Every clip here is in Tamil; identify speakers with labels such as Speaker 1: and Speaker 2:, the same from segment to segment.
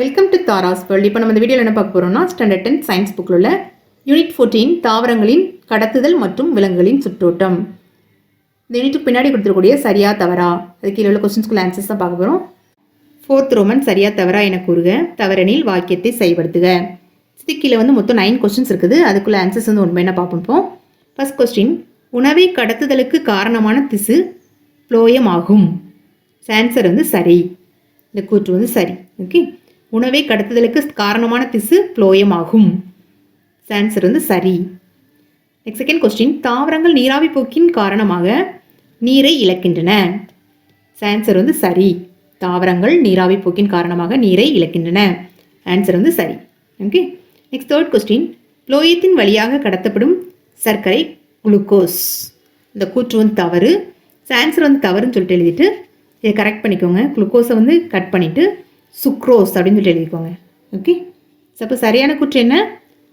Speaker 1: வெல்கம் டு தாராஸ் வேர்ல்ட் இப்போ நம்ம இந்த வீடியோவில் என்ன பார்க்க போகிறோம்னா ஸ்டாண்டர்ட் டென் சயின்ஸ் புக்கில் உள்ள யூனிட் ஃபோர்டீன் தாவரங்களின் கடத்துதல் மற்றும் விலங்குகளின் சுற்றோட்டம். இந்த யூனிட்டுக்கு பின்னாடி கொடுத்துருக்கூடிய சரியா தவறா அது கீழே உள்ள கொஸ்டின்ஸ்குள்ள ஆன்சர்ஸ் தான் பார்க்க போகிறோம் ஃபோர்த் ரோமன் சரியா தவறா என கூறுக. தவறனில் வாக்கியத்தை செயல்படுத்துக இது கீழே வந்து மொத்தம் நைன் கொஸ்டின்ஸ் இருக்குது. அதுக்குள்ள ஆன்சர்ஸ் வந்து உண்மை என்ன பார்ப்போம் ஃபர்ஸ்ட் கொஸ்டின் உணவை கடத்துதலுக்கு காரணமான திசு புளோயம் ஆகும். ஆன்சர் வந்து சரி. இந்த கூற்று வந்து சரி. ஓகே உணவை கடத்துதலுக்கு காரணமான திசு புளோயம் ஆகும் ஆன்சர் வந்து சரி. நெக்ஸ்ட் செகண்ட் கொஸ்டின் தாவரங்கள் நீராவி போக்கின் காரணமாக நீரை இழக்கின்றன. ஆன்சர் வந்து சரி. தாவரங்கள் நீராவி போக்கின் காரணமாக நீரை இழக்கின்றன. ஆன்சர் வந்து சரி. ஓகே நெக்ஸ்ட் தேர்ட் கொஸ்டின் புளோயத்தின் வழியாக கடத்தப்படும் சர்க்கரை குளுக்கோஸ். இந்த கூற்று வந்து தவறு. ஆன்சர் வந்து தவறுன்னு சொல்லிட்டு எழுதிட்டு இதை கரெக்ட் பண்ணிக்கோங்க. குளுக்கோஸை வந்து கட் பண்ணிவிட்டு சுக்ரோஸ் அப்படின்னு சொல்லி எழுதிக்கோங்க. ஓகே அப்போ சரியான குற்றம் என்ன?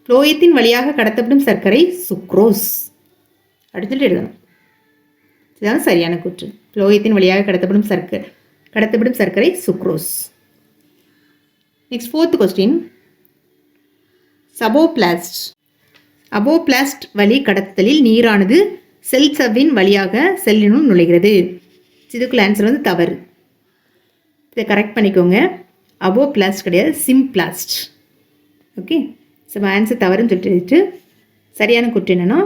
Speaker 1: புளோயத்தின் வழியாக கடத்தப்படும் சர்க்கரை சுக்ரோஸ் அப்படின்னு சொல்லிட்டு எழுதணும். இதுதான் சரியான குற்றம் புளோயத்தின் வழியாக கடத்தப்படும் சர்க்கரை கடத்தப்படும் சர்க்கரை சுக்ரோஸ் நெக்ஸ்ட் ஃபோர்த் கொஸ்டின் சபோபிளாஸ்ட் அபோபிளாஸ்ட் வழி கடத்தலில் நீரானது செல் சவ்வின் வழியாக செல்லினுள் நுழைகிறது. இதுக்குள்ள ஆன்சர் வந்து தவறு. இதை கரெக்ட் பண்ணிக்கோங்க. அபோ பிளாஸ்ட் கிடையாது symplast okay so answer தவறுன்னு சொல்லிட்டு சரியான குற்றம் என்னென்னா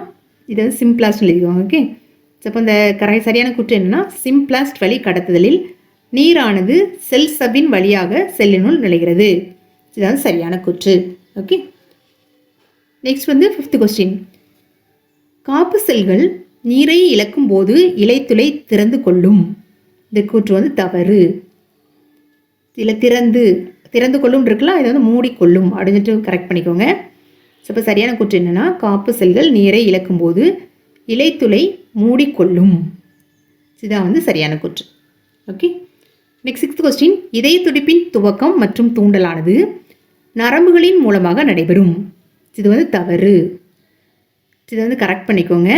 Speaker 1: இது வந்து சிம்பிளாஸ்ட் எழுதிக்கோங்க ஓகே ஸோ அப்போ இந்த கரை சரியான குற்றம் என்னென்னா சிம்பிளாஸ்ட் வழி கடத்துதலில் நீரானது செல் சபின் வழியாக செல்லினுள் நுழைகிறது. இதுதான் சரியான கூற்று ஓகே நெக்ஸ்ட் வந்து ஃபிஃப்த் கொஸ்டின் காப்பு செல்கள் நீரை இழக்கும் போது இலைத்துளை திறந்து கொள்ளும். இந்த கூற்று வந்து தவறு. இதில் திறந்து திறந்து கொள்ளும் இருக்கலாம் இதை வந்து மூடிக்கொள்ளும் அப்படின்ட்டு கரெக்ட் பண்ணிக்கோங்க. ஸோ இப்போ சரியான கூற்று என்னென்னா காப்பு செல்கள் நீரை இழக்கும் போது இலைத்துளை மூடிக்கொள்ளும் இதுதான் வந்து சரியான கூற்று ஓகே நெக்ஸ்ட் சிக்ஸ்த் கொஸ்டின் இதய துடிப்பின் துவக்கம் மற்றும் தூண்டலானது நரம்புகளின் மூலமாக நடைபெறும். இது வந்து தவறு. இதை வந்து கரெக்ட் பண்ணிக்கோங்க.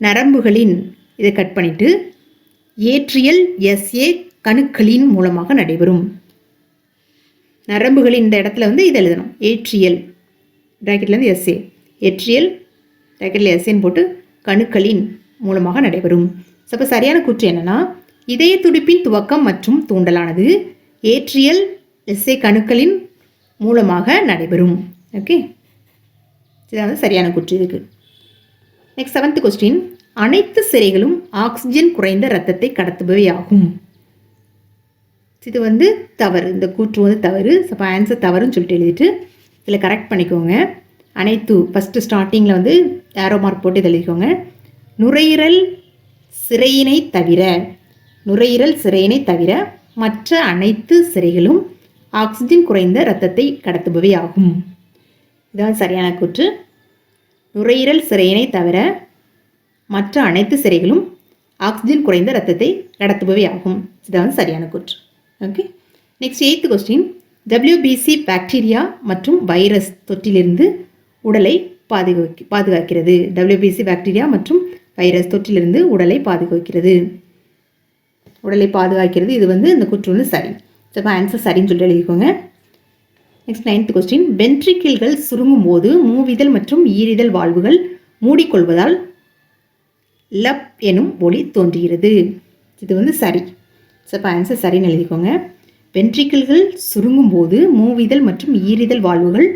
Speaker 1: நரம்புகளின் இதை கட் பண்ணிவிட்டு ஏற்றியல் எஸ்ஏ கணுக்களின் மூலமாக நடைபெறும். நரம்புகளின் இந்த இடத்துல வந்து இது எழுதணும். ஏற்றியல் ப்ராக்கெட்லேருந்து எஸ்ஏ ஏற்றியல் ப்ராக்கெட்டில் எஸ்ஏன்னு போட்டு கணுக்களின் மூலமாக நடைபெறும். ஸோ அப்போ சரியான கூற்று என்னென்னா இதய துடிப்பின் துவக்கம் மற்றும் தூண்டலானது ஏற்றியல் எஸ்ஏ கணுக்களின் மூலமாக நடைபெறும். ஓகே இதாவது சரியான கூற்று இதுக்கு. நெக்ஸ்ட் செவன்த் கொஸ்டின் அனைத்து சிறைகளும் ஆக்சிஜன் குறைந்த ரத்தத்தை கடத்துபவை ஆகும் இது வந்து தவறு. இந்த கூற்று வந்து தவறு. அப்போ ஆன்சர் தவறுன்னு சொல்லிட்டு எழுதிட்டு இதில் கரெக்ட் பண்ணிக்கோங்க. அனைத்து ஃபஸ்ட்டு ஸ்டார்டிங்கில் வந்து ஏரோ மார்க் போட்டு இதை எழுதிக்கோங்க. நுரையீரல் சிறையினை தவிர நுரையீரல் சிறையினை தவிர மற்ற அனைத்து சிறைகளும் ஆக்சிஜன் குறைந்த இரத்தத்தை கடத்துபவை ஆகும். இதான் சரியான கூற்று. நுரையீரல் சிறையினை தவிர மற்ற அனைத்து சிறைகளும் ஆக்சிஜன் குறைந்த இரத்தத்தை கடத்துபவை ஆகும். இதுதான் சரியான கூற்று. Okay next eighth question WBC bacteria மற்றும் வைரஸ் தொற்றிலிருந்து உடலை பாதுகாக்கி பாதுகாக்கிறது. டபிள்யூபிசி பாக்டீரியா மற்றும் வைரஸ் தொற்றிலிருந்து உடலை பாதுகாக்கிறது. உடலை பாதுகாக்கிறது. இது வந்து இந்த கூற்று வந்து சரி. ஸோ ஆன்சர் சரின்னு சொல்லிட்டு எழுதிக்கோங்க. நெக்ஸ்ட் நைன்த் கொஸ்டின் வென்ட்ரிக்கிள்கள் சுருங்கும் போது மூவிதல் மற்றும் ஈரிதல் வாழ்வுகள் மூடிக்கொள்வதால் லப் எனும் ஒளி தோன்றுகிறது. இது வந்து சரி. ஸோ இப்போ ஆன்சர் சரின்னு எழுதிக்கோங்க. வென்ட்ரிக்கிள்கள் சுருங்கும் போது மூவிதழ் மற்றும் ஈரிதழ் வாழ்வுகள்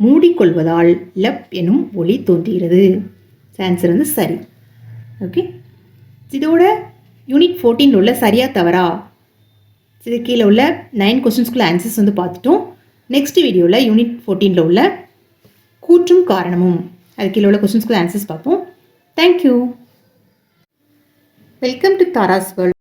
Speaker 1: மூடிக்கொள்வதால் லப் எனும் ஒளி தோன்றுகிறது. ஆன்சர் வந்து சரி. ஓகே இதோட யூனிட் ஃபோர்டீனில் உள்ள சரியா தவறா? இது கீழே உள்ள நைன் கொஸ்டின்ஸ்குள்ள ஆன்சர்ஸ் வந்து பார்த்துட்டோம். நெக்ஸ்ட் வீடியோவில் யூனிட் ஃபோர்டீனில் உள்ள கூற்றும் காரணமும் அது கீழே உள்ள கொஸ்டின்ஸ்குள்ள ஆன்சர்ஸ் பார்ப்போம். Thank you welcome to Tara's world